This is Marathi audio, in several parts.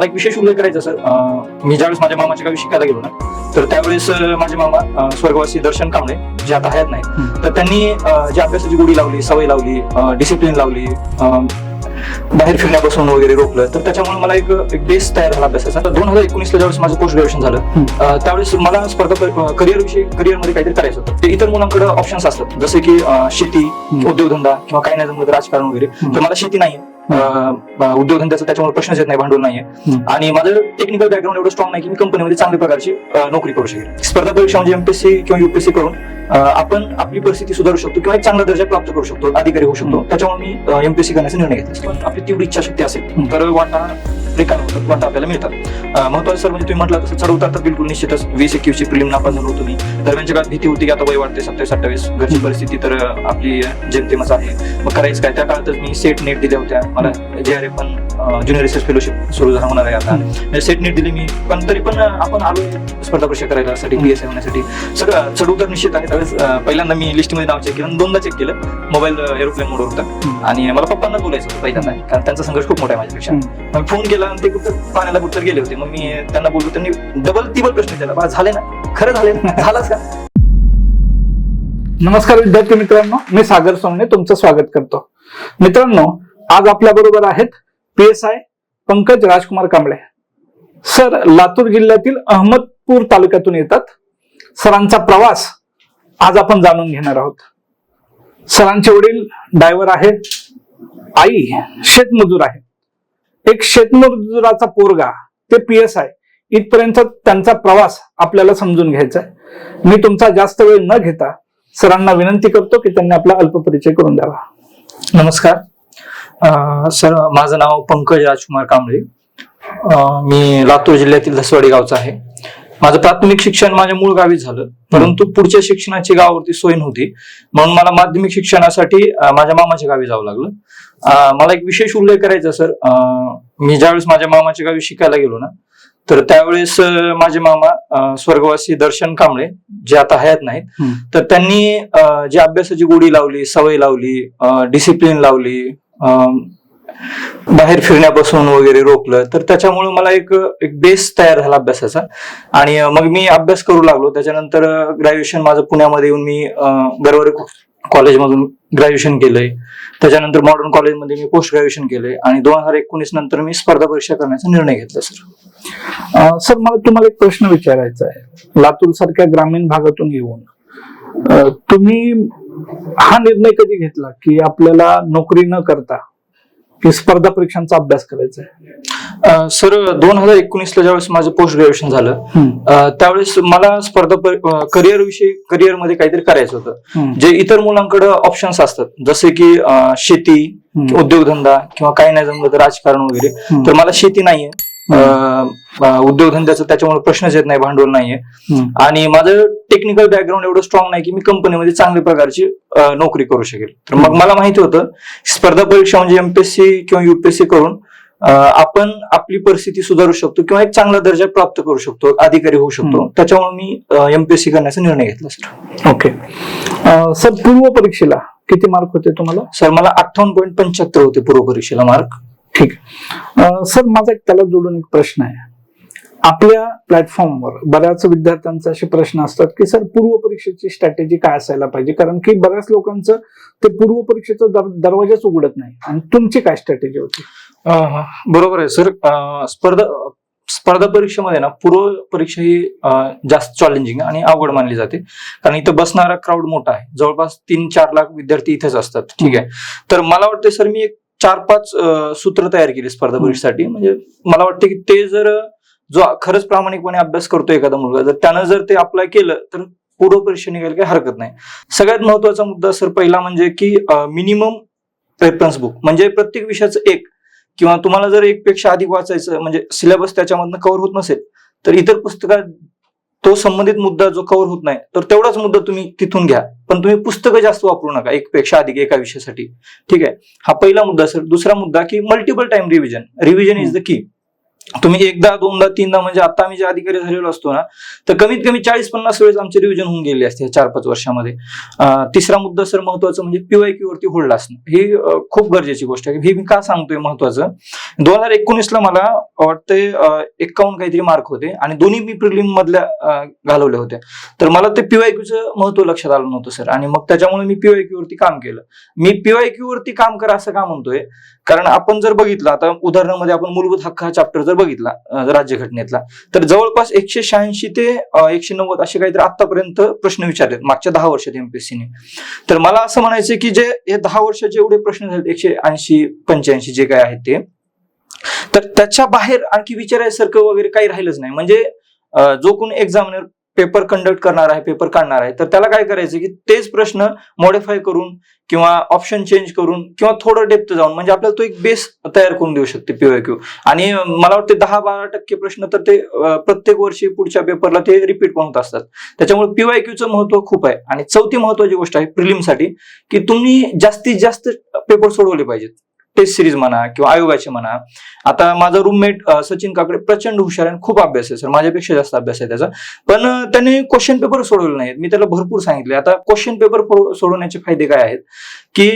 मला एक विशेष उल्लेख करायचा सर. मी ज्यावेळेस माझ्या मामाच्या गावी शिकायला गेलो ना तर त्यावेळेस माझे मामा स्वर्गवासी दर्शन कांबळे जे आता हयात नाही. तर त्यांनी अं, जी अभ्यासाची गोडी लावली सवय लावली डिसिप्लिन लावली बाहेर फिरण्यापासून वगैरे रोखलं तर त्याच्यामुळे मला एक एक बेस तयार झाला अभ्यासाचा. दोन हजार एकोणीसला ज्यावेळेस माझं पोस्ट ग्रॅज्युएशन झालं त्यावेळेस मला स्पर्धा करिअर विषयी करिअरमध्ये काहीतरी करायचं होतं. ते इतर मुलांकडे ऑप्शन्स असतात जसे की शेती उद्योगधंदा किंवा काही नाही राजकारण वगैरे. तर मला शेती अं, उद्योगधंद्याचा त्याच्यामुळे प्रश्नच येत नाही भांडवल नाहीये. आणि माझं टेक्निकल बॅकग्राऊंड एवढं स्ट्रॉंग नाही की मी कंपनीमध्ये चांगल्या प्रकारची नोकरी करू शकेल स्पर्धा परीक्षा म्हणजे एमपीएससी किंवा युपीएससी करून आपण आपली परिस्थिती सुधारू शकतो किंवा एक चांगला दर्जा प्राप्त करू शकतो अधिकारी होऊ शकतो. त्याच्यामुळे मी एमपीएससी करण्याचा निर्णय घेतला आपली तेवढी इच्छाशक्ती असेल. तर वाटा होतात वाटा आपल्याला मिळतात. महत्वाचं सर म्हणजे तुम्ही म्हटलं तसं चढवतात तर बिलकुल निश्चितच. वीस एकवीसची प्रिलिम नापास झालो तुम्ही. दरम्यानच्या काळात भीती होती की आता वय वाटते सत्तावीस अठ्ठावीस. घरची परिस्थिती तर आपली जेमतेमच आहे. मग करायचं काय? त्या काळातच मी सेट नेट दिल्या होत्या. मला जे आर पण ज्युनियर रिसर्च फेलोशिप सुरू होणार आहे आता. म्हणजे सेट नेट दिली मी. पण तरी पण आपण आलो स्पर्धा परीक्षा करायला साठी पी एस होण्यासाठी सगळं चढउतार निश्चित आहे. त्यावेळेस पहिल्यांदा मी लिस्टमध्ये नाव चेक केलं दोनदा चेक केलं. मोबाईल एरोप्लेन मोडवर होता आणि मला पप्पांना बोलायचं होतं पहिल्यांदा. कारण त्यांचा संघर्ष खूप मोठा आहे माझ्यापेक्षा. मग फोन केला आणि ते कुठं पाण्याला कुठं गेले होते. मग मी त्यांना बोललो त्यांनी डबल तिबल प्रश्न विचारला बा झाले ना? खरं झाले ना? झालंच का? नमस्कार विद्यार्थी मित्रांनो. मी सागर सोमणे तुमचं स्वागत करतो. मित्रांनो आज आपल्या बरोबर आहेत P S I Pankaj Rajkumar Kamble. Sir Latur जिल्ह्यातील अहमदपूर तालुक्यातून येतात. सरांचा प्रवास आज आपण जाणून घेणार आहोत. सरांचे वडील ड्रायव्हर आहेत. आई शेतमजूर आहे एक शेतमजुराचा पोरगा ते पी एस आय इथपर्यंत त्यांचा प्रवास आपल्याला समजून घ्यायचा आहे मी तुमचा जास्त वेळ न घेता सरांना विनंती करतो की त्यांनी आपला अल्पपरिचय करून द्यावा. नमस्कार. सर माझं नाव पंकज राजकुमार कांबळे. मी लातूर जिल्ह्यातील धसवाडी गावचा आहे. माझं प्राथमिक शिक्षण माझ्या मूळ गावीच झालं. परंतु पुढच्या शिक्षणाची गावावरती सोय नव्हती. म्हणून मला माध्यमिक शिक्षणासाठी माझ्या मामाच्या गावी जावं लागलं. मला एक विशेष उल्लेख करायचा सर. मी ज्यावेळेस माझ्या मामाच्या गावी शिकायला गेलो ना तर त्यावेळेस माझे मामा स्वर्गवासी दर्शन कांबळे जे आता हयात नाहीत. तर त्यांनी जी अभ्यासाची गोडी लावली सवय लावली डिसिप्लिन लावली बाहेर फिरण्यापासून वगैरे रोखलं. तर त्याच्यामुळे मला एक एक बेस तयार झाला अभ्यासाचा. आणि मग मी अभ्यास करू लागलो. त्याच्यानंतर ग्रॅज्युएशन माझं पुण्यामध्ये येऊन मी गरवरे कॉलेजमधून ग्रॅज्युएशन केलंय. त्याच्यानंतर मॉडर्न कॉलेजमध्ये मी पोस्ट ग्रॅज्युएशन केलंय. आणि दोन हजार एकोणीस नंतर मी स्पर्धा परीक्षा करण्याचा निर्णय घेतला सर सर मला तुम्हाला एक प्रश्न विचारायचा आहे. लातूर सारख्या ग्रामीण भागातून येऊन तुम्ही हा निर्णय कधी घेतला की आपल्याला नोकरी न करता की स्पर्धा परीक्षांचा अभ्यास करायचा आहे सर दोन हजार एकोणीसला ज्यावेळेस माझं पोस्ट ग्रॅज्युएशन झालं त्यावेळेस मला स्पर्धा करिअर विषयी करिअरमध्ये काहीतरी करायचं होतं. जे इतर मुलांकडे ऑप्शन्स असतात जसे की शेती. उद्योगधंदा किंवा काही नाही जमलं तर राजकारण वगैरे. तर मला शेती नाहीये उद्योगधंद्याचा त्याच्यामुळे प्रश्नच येत नाही भांडवल नाहीये. आणि माझं टेक्निकल बॅकग्राऊंड एवढं स्ट्रॉंग नाही की मी कंपनीमध्ये चांगल्या प्रकारची नोकरी करू शकेल. तर मग मला माहिती होतं स्पर्धा परीक्षा म्हणजे एमपीएससी किंवा युपीएससी करून आपण आपली परिस्थिती सुधारू शकतो किंवा एक चांगला दर्जा प्राप्त करू शकतो अधिकारी होऊ शकतो. त्याच्यामुळे मी एमपीएससी करण्याचा निर्णय घेतला सर ओके. सर पूर्व परीक्षेला किती मार्क होते तुम्हाला? सर मला अठ्ठावन्न पॉईंट पंच्याहत्तर होते पूर्व परीक्षेला मार्क ठीक. सर माझा एक त्याला जोडून एक प्रश्न आहे. आपल्या प्लॅटफॉर्मवर बऱ्याच विद्यार्थ्यांचे असे प्रश्न असतात की सर पूर्व परीक्षेची स्ट्रॅटेजी काय असायला पाहिजे? कारण की बऱ्याच लोकांचं ते पूर्व परीक्षेचा दर- दरवाजाच उघडत नाही. आणि तुमची काय स्ट्रॅटेजी होती? बरोबर आहे सर. स्पर्धा स्पर्धा परीक्षेमध्ये ना पूर्व परीक्षा ही जास्त चॅलेंजिंग आणि अवघड मानली जाते. कारण इथं बसणारा क्राऊड मोठा आहे. जवळपास तीन चार लाख विद्यार्थी इथेच असतात. ठीक आहे. तर मला वाटतं सर मी एक चार पाच सूत्र तयार केली स्पर्धा परीक्षेसाठी. म्हणजे मला वाटतं की ते जर जो खरंच प्रामाणिकपणे अभ्यास करतो एखादा मुलगा जर त्यानं जर ते अप्लाय केलं तर पूर्व परीक्षा निघायला काही हरकत नाही. सगळ्यात महत्त्वाचा मुद्दा सर पहिला म्हणजे की मिनिमम रेफरन्स बुक म्हणजे प्रत्येक विषयाचं एक. किंवा तुम्हाला जर एक पेक्षा अधिक वाचायचं म्हणजे सिलेबस त्याच्यामधनं कव्हर होत नसेल तर इतर पुस्तकात तो संबंधित मुद्दा जो कव्हर होत नाही तर तेवढाच मुद्दा तुम्ही तिथून घ्या. पण तुम्ही पुस्तकं जास्त वापरू नका एक पेक्षा अधिक एका विषयासाठी. ठीक आहे? हा पहिला मुद्दा सर दुसरा मुद्दा की multiple time revision revision is the key तुम्ही एकदा दोनदा तीनदा म्हणजे आता आम्ही जे अधिकारी झालेलो असतो ना तर कमीत कमी चाळीस पन्नास वेळेस आमचे रिव्हिजन होऊन गेले असते चार पाच वर्षामध्ये. तिसरा मुद्दा सर महत्त्वाचा म्हणजे पीवायक्यू वरती होल्ड असणं. ही खूप गरजेची गोष्ट आहे. ही मी का सांगतोय महत्वाचं? दोन हजार एकोणीसला मला वाटतंय एकावन्न काहीतरी मार्क होते आणि दोन्ही मी प्रिलिम मधल्या घालवल्या होत्या. तर मला ते पीवायक्यूचं महत्त्व लक्षात आलं नव्हतं सर. आणि मग त्याच्यामुळे मी पीवायक्यू वरती काम केलं. मी पीवायक्यू वरती काम करा असं का म्हणतोय? कारण आपण जर बघितलं आता उदाहरणामध्ये आपण मूलभूत हक्क हा चॅप्टर जर बघितला राज्यघटनेतला तर जवळपास एकशे शहाऐंशी ते एकशे नव्वद असे काहीतरी आतापर्यंत प्रश्न विचारले मागच्या दहा वर्षात एमपीएससीने तर मला असं म्हणायचं की जे हे दहा वर्षाचे एवढे प्रश्न झाले एकशे ऐंशी पंच्याऐंशी जे काय आहेत ते तर त्याच्या बाहेर आणखी विचारायसारखं वगैरे काही राहिलंच नाही. म्हणजे जो कोण एक्झामिनर पेपर कंडक्ट करणार आहे पेपर काढणार आहे. तर त्याला काय करायचं की तेच प्रश्न मॉडिफाय करून किंवा ऑप्शन चेंज करून किंवा थोडं डेप्थ जाऊन म्हणजे आपल्याला तो एक बेस तयार करून देऊ शकते पीवायक्यू आणि मला वाटते दहा बारा टक्के प्रश्न तर ते प्रत्येक वर्षी पुढच्या पेपरला ते रिपीट पण होत असतात. त्याच्यामुळे पीवायक्यूचं महत्त्व खूप आहे. आणि चौथी महत्वाची गोष्ट आहे प्रिलिमसाठी की तुम्ही जास्तीत जास्त पेपर सोडवले पाहिजेत. टेस्ट सिरीज म्हणा किंवा आयोगाचे म्हणा. आता माझा रूममेट सचिन काकडे प्रचंड हुशार आहे आणि खूप अभ्यास आहे सर. माझ्यापेक्षा जास्त अभ्यास आहे त्याचा. पण त्याने क्वेश्चन पेपर सोडवले नाहीत. मी त्याला भरपूर सांगितले. आता क्वेश्चन पेपर सोडवण्याचे फायदे काय आहेत? की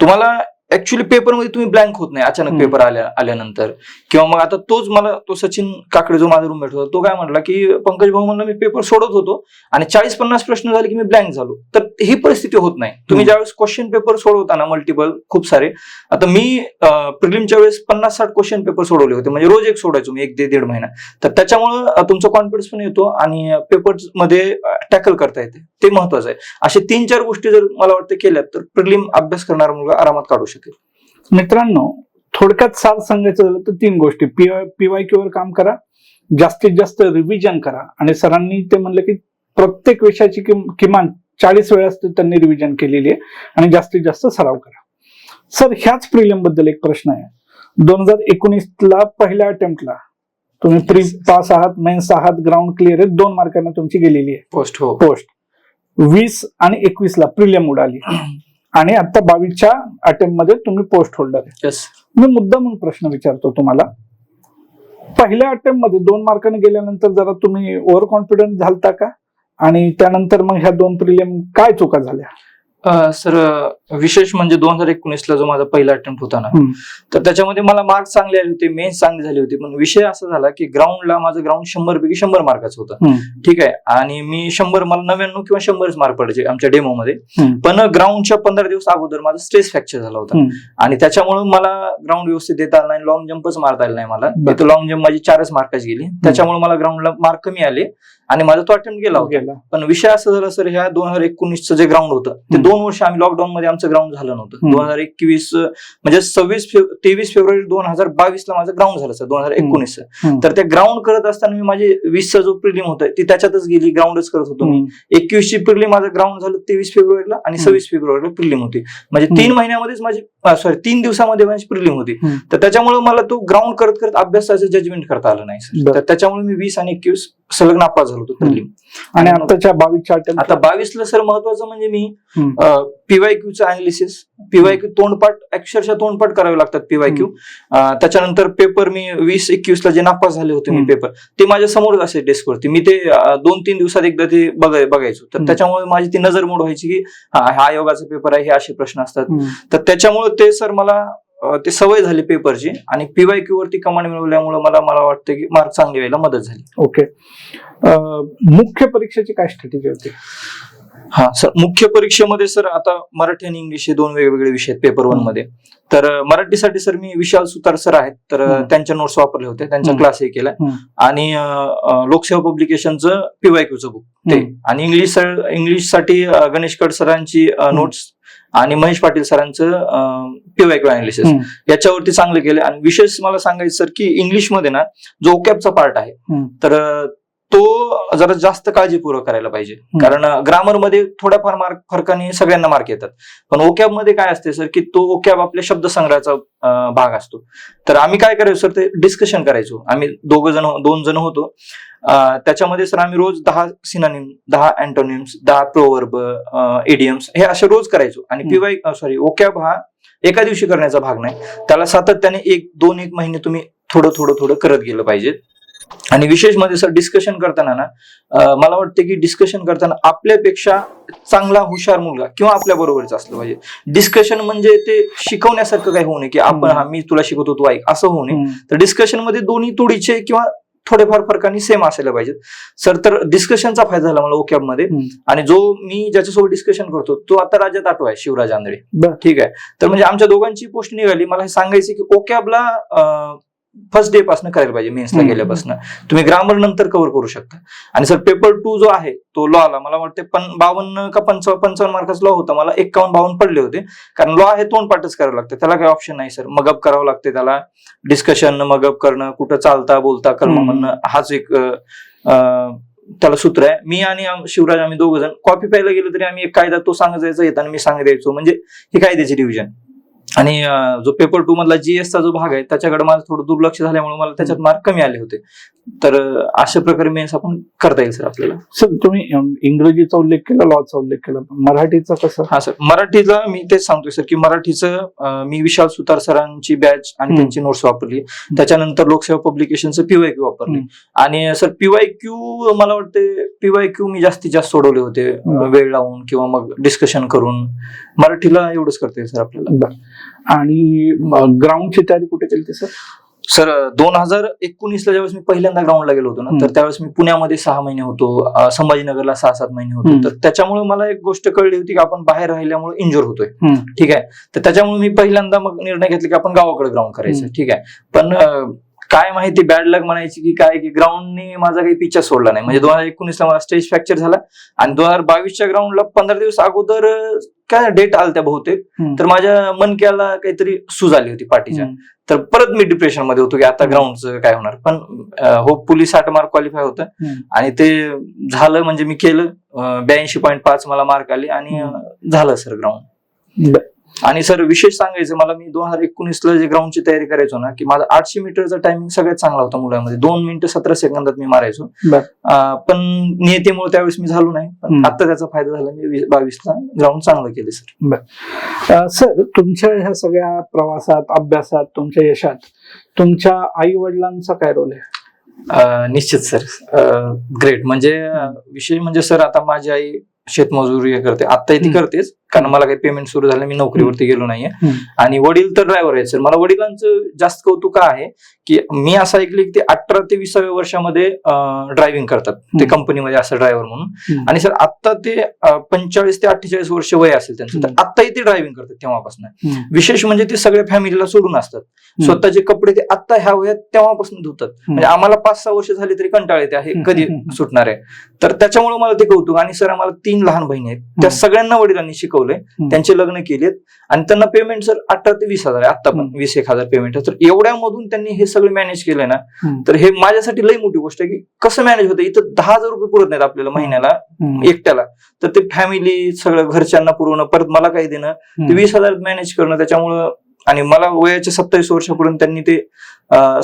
तुम्हाला ऍक्च्युली पेपरमध्ये तुम्ही ब्लँक होत नाही अचानक. पेपर आल्या आल्यानंतर. किंवा मग आता तोच मला तो सचिन काकडे जो माझा रूममेट होता तो काय म्हणला की पंकज भाऊ म्हणला मी पेपर सोडत होतो आणि चाळीस पन्नास प्रश्न झाले की मी ब्लँक झालो. तर ही परिस्थिती होत नाही. तुम्ही. ज्यावेळेस क्वेश्चन पेपर सोडवताना मल्टिपल खूप सारे आता मी प्रिलिमच्या वेळेस पन्नास साठ क्वेश्चन पेपर सोडवले होते. म्हणजे रोज एक सोडायचो मी एक ते दीड महिना. तर त्याच्यामुळं तुमचा कॉन्फिडन्स पण येतो आणि पेपरमध्ये टॅकल करता येते. ते महत्वाचं आहे. असे तीन चार गोष्टी जर मला वाटतं केल्यात तर प्रिलिम अभ्यास करणारा मुलगा आरामात काढू शकेल. मित्रांनो थोडक्यात सार सांगायचं झालं तर तीन गोष्टी. पीवायक्यू वर काम करा जास्तीत जास्त रिव्हिजन करा. आणि सरांनी ते म्हणलं की प्रत्येक विषयाची किम- किमान चाळीस वेळास ते त्यांनी रिव्हिजन केलेली आहे. आणि जास्तीत जास्त सराव करा. सर ह्याच प्रिलियमबद्दल एक प्रश्न आहे. दोन हजार एकोणीस ला पहिल्या अटेम्प्टला तुम्ही प्री पास आहात मेन्स आहात ग्राउंड क्लिअर आहे दोन मार्कांना तुमची गेलेली आहे. पोस्ट हो. पोस्ट वीस आणि एकवीस ला प्रिलियम उडाली. आणि आता बावीसच्या अटेम्प्टमध्ये तुम्ही पोस्ट होल्डर आहे. येस मी मुद्दा म्हणून प्रश्न विचारतो तुम्हाला. पहिल्या अटेम्प्टमध्ये दोन मार्काने गेल्यानंतर जरा तुम्ही ओव्हर कॉन्फिडंट झालता का? आणि त्यानंतर मग ह्या दोन प्रिलियम काय चुका झाल्या? सर विशेष म्हणजे दोन हजार एकोणीसला जो माझा पहिला अटेम्प्ट होता ना. तर त्याच्यामध्ये मला मार्क्स चांगले आले होते मेन्स चांगली झाली होती. पण विषय असा झाला की ग्राउंडला माझं ग्राउंड शंभर पैकी शंभर मार्काचं होतं. ठीक आहे. आणि मी शंभर मला नव्याण्णव किंवा शंभरच मार्क पडायचे आमच्या डेमो मध्ये. हम्म. पण ग्राउंडच्या पंधरा दिवस अगोदर माझा स्ट्रेस फ्रॅक्चर झाला होता. आणि त्याच्यामुळे मला ग्राउंड व्यवस्थित देता आलं नाही लॉंग जम्पच मारता आलं नाही मला. लॉंग जम्प माझी चारच मार्काची गेली. त्याच्यामुळे मला ग्राउंडला मार्क कमी आले. आणि माझा तो अटेम्प्ट गेला होता. पण विषय असा झाला सर ह्या दोन हजार एकोणीसचं जे ग्राउंड होतं ते. दोन वर्ष आम्ही लॉकडाऊन मध्ये आमचं ग्राउंड झालं नव्हतं. दोन हजार एकवीस म्हणजे सव्वीस तेवीस फेब्रुवारी दोन हजार बावीस ला माझं ग्राउंड झालं सर दोन हजार. एकोणीस. तर ते ग्राउंड करत असताना मी माझे वीसचा जो प्रिलिम होता ती त्याच्यातच गेली ग्राउंडच करत होतो मी. एकवीस ची प्रिलिम माझं ग्राउंड झालं तेवीस फेब्रुवारीला आणि. सव्वीस फेब्रुवारीला प्रिलिम होती म्हणजे तीन महिन्यामध्येच माझी सॉरी तीन दिवसामध्ये माझी प्रिलिम होती. तर त्याच्यामुळे मला तो ग्राउंड करत करत अभ्यासाचं जजमेंट करता आलं नाही सर. तर त्याच्यामुळे मी वीस आणि एकवीस सलग नापास झालो होतो प्रिलिम आणि आताच्या बावीसच्या आता बावीसला सर महत्वाचं म्हणजे मी हम्म. पीवायक्यूचं अनालिसिस पीवायक्यू तोंडपाठ अक्षरशः तोंडपाठ करावे लागतात पीवायक्यू त्याच्यानंतर पेपर मी वीस एकवीस ला जे नापास झाले होते मी. पेपर ते माझ्या समोरच असे डेस्क वरती. मी ते दोन तीन दिवसात एकदा ते बघाय बघायचो. तर. त्याच्यामुळे माझी ती नजर मोड व्हायची की हा हा योगाचा पेपर आहे हे असे प्रश्न असतात. तर त्याच्यामुळे ते सर मला ते सवय झाली पेपरची आणि पीवायक्यू वरती कमांड मिळवल्यामुळे मला मला वाटतं की मार्क चांगले व्हायला मदत झाली. ओके मुख्य परीक्षेची काय स्ट्रॅटेजी होती? हा सर मुख्य परीक्षेमध्ये सर आता मराठी आणि इंग्लिश हे दोन वेगवेगळे विषय आहेत पेपर वनमध्ये तर मराठीसाठी सर मी विशाल सुतार सर आहेत तर. त्यांच्या नोट्स वापरले होते त्यांचा हम्म. क्लासही केलाय. आणि लोकसेवा पब्लिकेशनचं पीवायक्यूचं बुक ते. आणि इंग्लिश सर इंग्लिशसाठी गणेश कड सरांची नोट्स आणि महेश पाटील सरांचं पीवायक्यू अनालिसिस. याच्यावरती चांगलं केलं आणि विशेष मला सांगायचं सर की इंग्लिशमध्ये ना जो ओकॅबचा पार्ट आहे. तर तो जरा जास्त काळजीपूर्वक करायला पाहिजे. कारण ग्रामरमध्ये थोड्याफार मार्क फरकाने सगळ्यांना मार्क येतात. पण ओकॅबमध्ये काय असते सर की तो ओकॅब आपल्या शब्दसंग्रहाचा अं, भाग असतो. तर आम्ही काय करायचो सर ते डिस्कशन करायचो. आम्ही दोघ जण दोन जण होतो. त्याच्यामध्ये सर आम्ही रोज दहा सिनानिम दहा अँटोनिम्स दहा प्रोवर्ब एडियम्स हे असे रोज करायचो. आणि. पीवाय सॉरी ओकॅब हा एका दिवशी करण्याचा भाग नाही. त्याला सातत्याने एक दोन एक महिने तुम्ही थोडं थोडं थोडं करत गेलं पाहिजे आणि विशेषमध्ये सर डिस्कशन करताना ना मला वाटतं की डिस्कशन करताना आपल्यापेक्षा चांगला हुशार मुलगा किंवा आपल्या बरोबरच असलं पाहिजे डिस्कशन म्हणजे ते शिकवण्यासारखं काही होऊ नये की आपण. हा मी तुला शिकवतो तू ऐक असं होऊ नये. तर डिस्कशनमध्ये दोन्ही तोडीचे किंवा थोडेफार फरकाने सेम असायला पाहिजेत सर तर डिस्कशनचा फायदा झाला मला ओकॅबमध्ये. आणि जो मी ज्याच्यासोबत डिस्कशन करतो तो आता राज्यात आठवा आहे शिवराज आंधळे. ठीक आहे तर म्हणजे आमच्या दोघांची पोस्ट निघाली मला हे सांगायचं की ओकॅबला फर्स्ट डे पासून करायला पाहिजे मेन्सला. गेल्यापासून. तुम्ही ग्रामर नंतर कव्हर करू शकता. आणि सर पेपर टू जो आहे तो लॉ आला मला वाटते पण बावन्न का पंचावन्न पंचावन्न मार्काचा लॉ होता. मला एक्कावन्न बावन्न पडले होते. कारण लॉ आहे तोंड पाठच करावं लागतं. त्याला काही ऑप्शन नाही सर मगअप करावं लागते त्याला. डिस्कशन मगअप करणं कुठं चालता बोलता हम्म. म्हणणं हाच एक त्याला सूत्र आहे. मी आणि शिवराज आम्ही दोघ जण कॉपी प्यायला गेलो तरी आम्ही एक कायदा तो सांगत जायचा येताना मी सांगत यायचो. म्हणजे ही कायद्याची डिव्हिजन आणि जो पेपर टू मधला जीएसचा जो भाग आहे त्याच्याकडे माझं थोडं दुर्लक्ष झाल्यामुळे मला त्याच्यात मार्क कमी आले होते. तर अशा प्रकारे मेन्स आपण करता येईल सर आपल्याला. सर तुम्ही इंग्रजीचा उल्लेख केला लॉचा उल्लेख केला मराठीचा कसं? हा सर मराठीला मी तेच सांगतोय सर की मराठीचं मी विशाल सुतार सरांची बॅच आणि. त्यांची नोट्स वापरली. त्याच्यानंतर लोकसेवा पब्लिकेशनचं पीवाय क्यू वापरली. आणि सर पीवाय क्यू मला वाटते पीवाय क्यू मी जास्तीत जास्त सोडवले होते. वेळ लावून किंवा मग डिस्कशन करून. मराठीला एवढंच करता येईल सर आपल्याला. आणि ग्राउंडची तयारी कुठे केली सर सर दोन हजार एकोणीसला ज्यावेळेस मी पहिल्यांदा ग्राउंडला गेलो होतो ना. तर त्यावेळेस मी पुण्यामध्ये सहा महिने होतो संभाजीनगरला सहा सात महिने होतो. तर त्याच्यामुळे मला एक गोष्ट कळली होती की आपण बाहेर राहिल्यामुळे इंजोर होतोय. ठीक आहे तर त्याच्यामुळे मी पहिल्यांदा मग निर्णय घेतला की आपण गावाकडे ग्राउंड करायचं. ठीक आहे पण काय माहिती बॅड लक म्हणायची की काय की ग्राउंडने माझा काही पिक्चर सोडला नाही म्हणजे दोन हजार एकोणीसला मला स्टेज फ्रॅक्चर झाला आणि दोन हजार बावीसच्या ग्राउंडला पंधरा दिवस अगोदर काय डेट आलत्या बहुतेक. तर माझ्या मनक्याला काहीतरी सूज आली होती पाठीच्या. तर परत मी डिप्रेशनमध्ये होतो की आता ग्राउंडचं काय होणार? पण होपफुली साठ मार्क क्वालिफाय होतं. आणि ते झालं म्हणजे मी केलं. ब्याऐंशी पॉईंट पाच मला मार्क आले आणि झालं सर ग्राउंड. आणि सर विशेष सांगायचं मला मी दोन हजार एकोणीसला जे ग्राउंडची तयारी करायचो ना की माझा आठशे मीटरचा टायमिंग सगळ्यात चांगला होता मुलांमध्ये. दोन मिनिटं सतरा सेकंदात मी मारायचो. पण नियतीमुळे त्यावेळेस मी झालो नाही. पण. आता त्याचा फायदा झाला मी वीस- बावीसला ग्राउंड चांगलं केले सर. सर तुमच्या ह्या सगळ्या प्रवासात अभ्यासात तुमच्या यशात तुमच्या आई वडिलांचा काय रोल आहे? निश्चित सर. ग्रेट म्हणजे विशेष म्हणजे सर आता माझी आई शेतमजुरी करते. आत्ताही ती. करतेच. कारण मला काही पेमेंट सुरू झालं मी नोकरीवरती गेलो नाहीये. आणि वडील तर ड्रायव्हर आहेत सर मला वडिलांचं जास्त कौतुक का आहे की मी असं ऐकले की ते अठरा ते विसाव्या वर्षामध्ये ड्रायव्हिंग करतात ते. कंपनीमध्ये असं ड्रायव्हर म्हणून. आणि सर आता ते पंचेचाळीस ते अठ्ठेचाळीस वर्ष वय असेल त्यांचं तर. आत्ताही ते ड्रायव्हिंग करतात तेव्हापासून. विशेष म्हणजे ते सगळ्या फॅमिलीला सोडून असतात स्वतःचे कपडे ते आत्ता ह्या वयात तेव्हापासून धुतात म्हणजे आम्हाला पाच सहा वर्ष झाली तरी कंटाळ येते आहे हम्म. कधी. सुटणार आहे तर त्याच्यामुळे मला ते कौतुक आणि सर आम्हाला तीन लहान बहिणी आहेत त्या. सगळ्यांना वडिलांनी शिकवलंय त्यांचे लग्न केलेत. आणि त्यांना पेमेंट सर अठरा ते वीस हजार आहे. आता पण. वीस एक हजार पेमेंट आहे. तर एवढ्यामधून त्यांनी हे सगळं मॅनेज केलंय ना. तर हे माझ्यासाठी लई मोठी गोष्ट आहे की कसं मॅनेज होतं? इथं दहा हजार रुपये पुरत नाहीत आपल्याला महिन्याला. एकट्याला. तर ते फॅमिली सगळं घरच्यांना पुरवणं परत मला काही देणं ते. वीस हजार मॅनेज करणं त्याच्यामुळं आणि मला वयाच्या सत्तावीस वर्षापर्यंत त्यांनी ते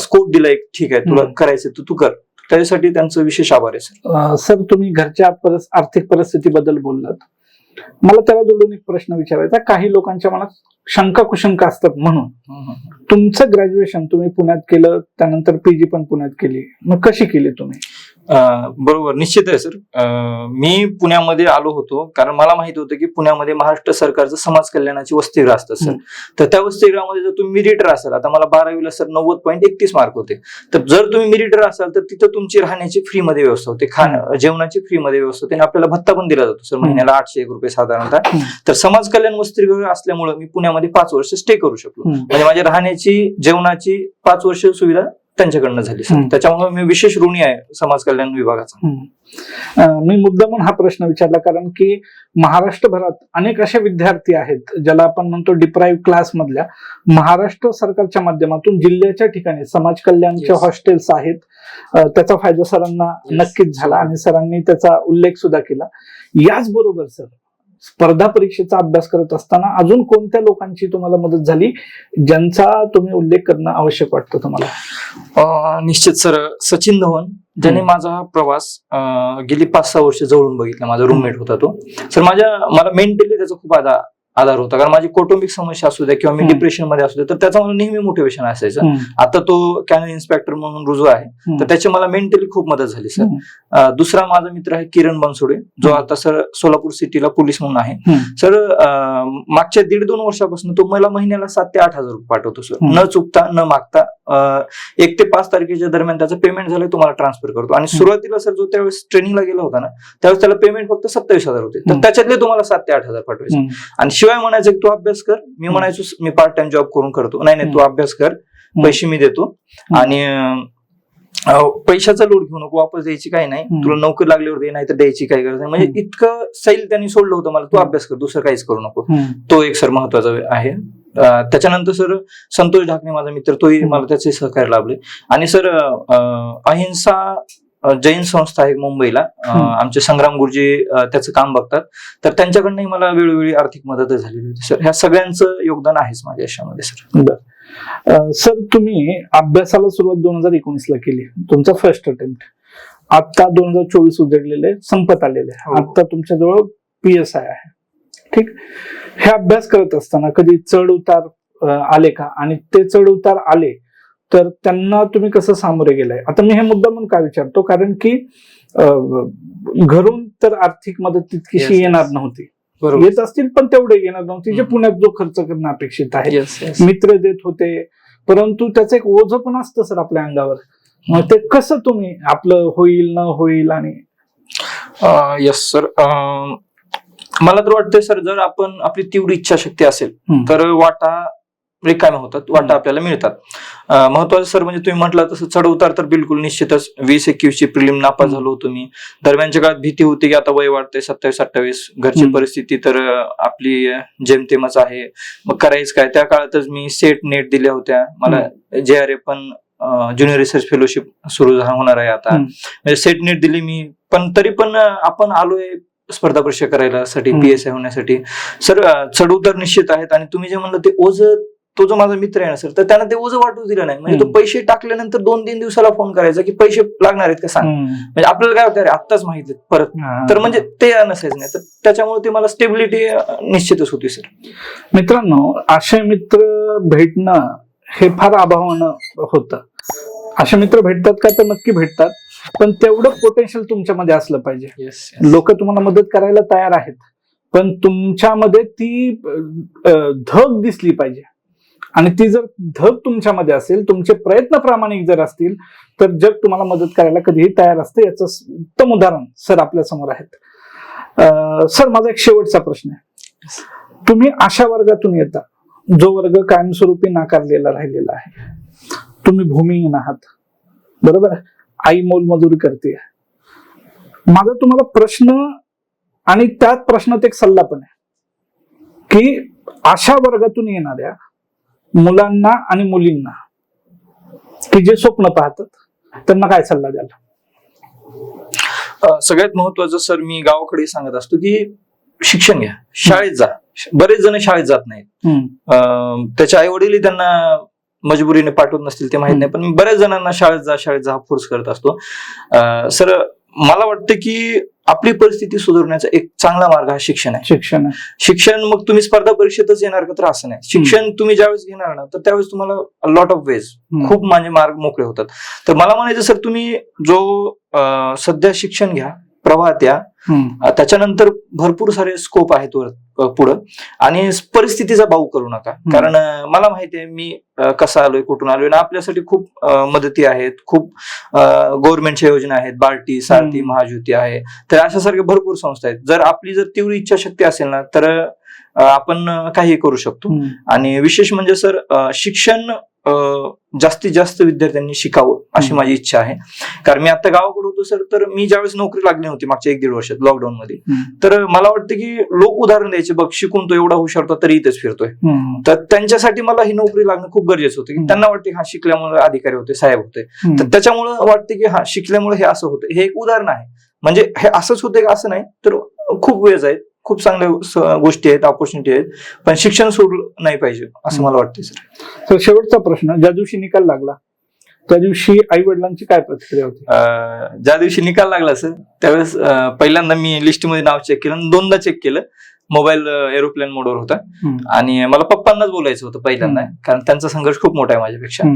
स्कोप दिलाय ठीक आहे तुला. करायचं तर तू कर. त्याच्यासाठी त्यांचं विशेष आभार आहे सर. सर तुम्ही घरच्या आर्थिक परिस्थितीबद्दल बोललात. मला त्याला जोडून एक प्रश्न विचारायचा. काही लोकांच्या मनात शंका कुशंका असतात म्हणून. तुमचं ग्रॅज्युएशन तुम्ही पुण्यात केलं त्यानंतर पीजी पण पुण्यात केली. मग कशी केली तुम्ही? बरोबर. निश्चित आहे सर मी पुण्यामध्ये आलो होतो कारण मला माहीत होतं की पुण्यामध्ये महाराष्ट्र सरकारचं समाज कल्याणाची वसतिगृह असतं सर. तर त्या वसतिगृहामध्ये जर तुम्ही मिरिटर असाल आता मला बारावीला सर नव्वद पॉईंट एकतीस मार्क होते. तर जर तुम्ही मिरिटर असाल तर तिथं तुमची राहण्याची फ्रीमध्ये व्यवस्था होते खाणं जेवणाची फ्रीमध्ये व्यवस्था होते आणि आपल्याला भत्ता पण दिला जातो सर महिन्याला आठशे एक रुपये साधारणतः. तर समाज कल्याण वसतिगृह असल्यामुळे मी पुण्यामध्ये पाच वर्ष स्टे करू शकलो. म्हणजे माझ्या राहण्याची जेवणाची पाच वर्ष सुविधा त्यांच्याकडनं झाली सर. त्याच्यामुळे मी विशेष ऋणी आहे समाज कल्याण विभागाचा मी मुद्दामून हा प्रश्न विचारला कारण की महाराष्ट्रभरात अनेक असे विद्यार्थी आहेत ज्याला आपण म्हणतो डिप्राईव्ह क्लास मधल्या महाराष्ट्र सरकारच्या माध्यमातून जिल्ह्याच्या ठिकाणी समाज कल्याणचे Yes. हॉस्टेल्स आहेत त्याचा फायदा सरांना. नक्कीच झाला आणि सरांनी त्याचा उल्लेख सुद्धा केला याचबरोबर सर स्पर्धा परीक्षेचा अभ्यास करत असताना अजून कोणत्या लोकांची तुम्हाला मदत झाली ज्यांचा तुम्ही उल्लेख करणं आवश्यक वाटतं तुम्हाला? निश्चित सर सचिन धवन ज्याने. माझा हा प्रवास गेली पाच सहा वर्ष जवळून बघितला. माझा रूममेट होता तो. सर माझ्या मला मेंटली त्याचा खूप आधा आधार होता. कारण माझी कौटुंबिक समस्या असू द्या किंवा मी. डिप्रेशनमध्ये असू द्या तर त्याचा मला नेहमी मोटिवेशन असायचं. आता तो कॅनल इन्स्पेक्टर म्हणून रुजू आहे. तर त्याची मला मेंटली खूप मदत झाली सर दुसरा माझा मित्र आहे किरण बनसोडे जो. आता सर सोलापूर सिटीला पोलीस म्हणून आहे. सर मागच्या दीड दोन वर्षापासून तो मला महिन्याला सात ते आठ हजार रुपये पाठवतो सर. न चुकता न मागता एक ते पाच तारखेच्या दरम्यान त्याचं पेमेंट झालं तुम्हाला ट्रान्सफर करतो. आणि सुरुवातीला सर जो त्यावेळेस ट्रेनिंगला गेला होता ना त्यावेळेस त्याला पेमेंट फक्त सत्तावीस हजार होते. तर. त्याच्यातले तुम्हाला सात ते आठ हजार पाठवायचे. आणि शिवाय म्हणायचं की तू अभ्यास कर. मी म्हणायचो मी पार्ट टाइम जॉब करून करतो. नाही नाही तू अभ्यास कर. पैसे मी देतो. आणि पैशाचा लोड घेऊ नको. वापस द्यायची काही नाही. तुला नोकरी लागल्यावर दे नाही तर द्यायची काही गरज नाही. म्हणजे. इतकं सैल त्यांनी सोडलं होतं मला. तू. अभ्यास कर दुसरं काहीच करू नको. तो एक सर महत्त्वाचा आहे. त्याच्यानंतर सर संतोष ढाकणे माझा मित्र तोही. मला त्याचे सहकार्य लाभले. आणि सर अहिंसा जैन संस्था आहे मुंबईला. आमचे संग्राम गुरुजी त्याचं काम बघतात. तर त्यांच्याकडनंही मला वेळोवेळी आर्थिक मदत झालेली होती. सर ह्या सगळ्यांचं योगदान आहेच माझ्या यशामध्ये सर. सर तुम्ही अभ्यासाला सुरुवात दोन हजार एकोणीस ला केली. तुमचा फर्स्ट अटेम्प्ट आता दोन हजार चोवीस उजडलेले संपत आलेले. हो. आता तुमच्याजवळ पी एस आय आहे. ठीक? हे अभ्यास करत असताना कधी चढ उतार आले का? आणि ते चढ उतार आले तर त्यांना तुम्ही कसं सामोरे गेलाय? आता मी हे मुद्दा म्हणून काय विचारतो? कारण की घरून तर आर्थिक मदत तितकीशी. येणार नव्हती. येत असतील पण तेवढे येणार नव्हती. जे. पुण्यात जो खर्च करणं अपेक्षित आहे. मित्र देत होते. परंतु त्याचं एक ओझ पण असतं सर आपल्या अंगावर. मग ते कसं तुम्ही आपलं होईल न होईल आणि येस सर मला तर वाटतंय सर जर आपण आपली तीव्र इच्छाशक्ती असेल. तर वाटा रिकाम्या होतात वाटा आपल्याला मिळतात. महत्वाचं सर म्हणजे तुम्ही म्हटलं तसं चढ उतार तर बिलकुल निश्चितच. वीस एकवीस ची प्रिलिम नापास. झालो होतो मी. दरम्यानच्या काळात भीती होती की आता वय वाढतंय सत्तावीस अठ्ठावीस. घरची. परिस्थिती तर आपली जेमतेमच आहे. मग करायचं काय? त्या काळातच मी सेट नेट दिल्या होत्या. मला जे आर ए पण ज्युनियर रिसर्च फेलोशिप सुरू होणार आहे आता. म्हणजे सेट नेट दिली मी. पण तरी पण आपण आलोय स्पर्धा परीक्षा करायला साठी हम्म. पी एस आय होण्यासाठी. सर चढउतार निश्चित आहेत आणि तुम्ही जे म्हणलं ते ओझ तो जो माझा मित्र आहे ना सर तर त्यानं ते ओझ वाटू दिलं नाही. म्हणजे तो. पैसे टाकल्यानंतर दोन तीन दिवसाला फोन करायचा की पैसे लागणार आहेत का सांग. म्हणजे आपल्याला काय होतं अरे आत्ताच माहिती परत. तर म्हणजे ते नसायचं नाही. तर त्याच्यामुळे ते मला स्टेबिलिटी निश्चितच होती सर मित्रांनो असे मित्र भेटणं हे फार अभावानं होतं. असे मित्र भेटतात का तर नक्की भेटतात. पण तेवढं पोटेन्शियल तुमच्यामध्ये असलं पाहिजे. लोक तुम्हाला मदत करायला तयार आहेत. पण तुमच्यामध्ये ती धग दिसली पाहिजे. आणि ती जर धग तुमच्यामध्ये असेल तुमचे प्रयत्न प्रामाणिक जर असतील तर जग तुम्हाला मदत करायला कधीही तयार असतं. याचं उत्तम उदाहरण सर आपल्यासमोर आहेत. अं, सर माझा एक शेवटचा प्रश्न आहे. तुम्ही अशा वर्गातून येता जो वर्ग कायमस्वरूपी नाकारलेला राहिलेला आहे. तुम्ही भूमिहीन आहात. बरोबर आहे? आई मोलमजुरी करते माझा तुम्हाला प्रश्न आणि त्याच प्रश्नात एक सल्ला पण आहे. की अशा वर्गातून येणाऱ्या मुलांना आणि मुलींना. की जे स्वप्न पाहतात त्यांना काय सल्ला द्याल? सगळ्यात महत्वाचं सर मी गावाकडे सांगत असतो की शिक्षण घ्या. शाळेत जा. बरेच जण शाळेत जात नाहीत. त्याच्या आई वडीलही त्यांना मजबुरीने पाठवत नसतील ते माहीत नाही. पण मी बऱ्याच जणांना शाळेत जा शाळेत जा फोर्स करत असतो. सर मला वाटतं की आपली परिस्थिती सुधारण्याचा एक चांगला मार्ग हा शिक्षण आहे. शिक्षण. शिक्षण मग तुम्ही स्पर्धा परीक्षेतच येणार का? तर असं नाही. शिक्षण तुम्ही ज्यावेळेस घेणार ना तर त्यावेळेस तुम्हाला लॉट ऑफ वेज खूप म्हणजे मार्ग मोकळे होतात. तर मला म्हणायचं सर तुम्ही जो सध्या शिक्षण घ्या प्रवाहात या हम्म, अं, त्याच्यानंतर भरपूर सारे स्कोप आहेत वर. पुढं. आणि परिस्थितीचा भाऊ करू नका. कारण मला माहिती आहे मी कसा आलोय कुठून आलोय आपल्यासाठी खूप मदती आहेत. खूप गव्हर्नमेंटच्या योजना आहेत. बार्टी सारथी. महाज्योती आहे. तर अशासारख्या भरपूर संस्था आहेत. जर आपली जर तीव्र इच्छाशक्ती असेल ना तर आपण काही करू शकतो. आणि विशेष म्हणजे सर शिक्षण जास्तीत जास्त विद्यार्थ्यांनी शिकावं अशी. माझी इच्छा आहे. कारण मी आता गावाकडे होतो सर तर मी ज्यावेळेस नोकरी लागली नव्हती मागच्या एक दीड वर्षात लॉकडाऊन मध्ये तर मला वाटतं की लोक उदाहरण द्यायचे बघ शिकून तो एवढा हुशार होता तरी इथेच फिरतोय. तर त्यांच्यासाठी मला ही नोकरी लागणं खूप गरजेचं होतं. की. त्यांना वाटते हा शिकल्यामुळे अधिकारी होते साहेब होते. तर. त्याच्यामुळे वाटते की हा शिकल्यामुळे हे असं होतं. हे एक उदाहरण आहे. म्हणजे हे असंच होते का असं नाही तर खूप वेळच आहेत खूप चांगल्या गोष्टी आहेत ऑपॉर्च्युनिटी आहेत पण शिक्षण सोडलं नाही पाहिजे असं मला वाटतं सर तर शेवटचा प्रश्न ज्या दिवशी निकाल लागला त्या दिवशी आई वडिलांची काय प्रतिक्रिया होती? ज्या दिवशी निकाल लागला सर त्यावेळेस पहिल्यांदा मी लिस्टमध्ये नाव चेक केलं आणि दोनदा चेक केलं. मोबाईल एरोप्लेन मोडवर होता. आणि मला पप्पांनाच बोलायचं होतं पहिल्यांदा कारण त्यांचा संघर्ष खूप मोठा आहे माझ्यापेक्षा.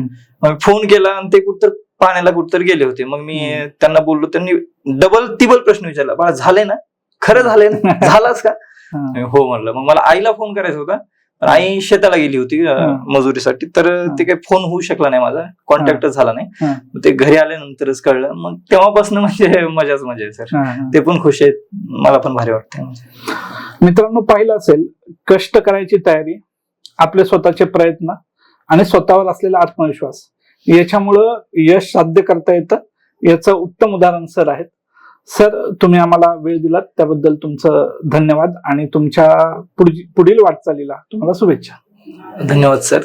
मग फोन केला आणि ते कुठतर पाण्याला कुठतर गेले होते. मग मी. त्यांना बोललो त्यांनी डबल तिबल प्रश्न विचारला. बाळा झाले ना? खरं झालंय ना? झालाच का? हा. म्हणलं. मग मला आईला फोन करायचा होता. पण आई शेताला गेली होती. मजुरीसाठी. तर ते काही फोन होऊ शकला नाही माझा. कॉन्टॅक्टच झाला नाही. मग ते घरी आल्यानंतरच कळलं. मग तेव्हापासून म्हणजे मजाच मजा आहे सर. ते पण खुश आहेत. मला पण भारी वाटतंय. मित्रांनो पाहिलं असेल कष्ट करायची तयारी आपले स्वतःचे प्रयत्न आणि स्वतःवर असलेला आत्मविश्वास. याच्यामुळं यश साध्य करता येतं. याचं उत्तम उदाहरण सर आहेत. सर तुम्ही आम्हाला वेळ दिलात त्याबद्दल तुमचं धन्यवाद आणि तुमच्या पुढील वाटचालीला तुम्हाला शुभेच्छा. धन्यवाद सर.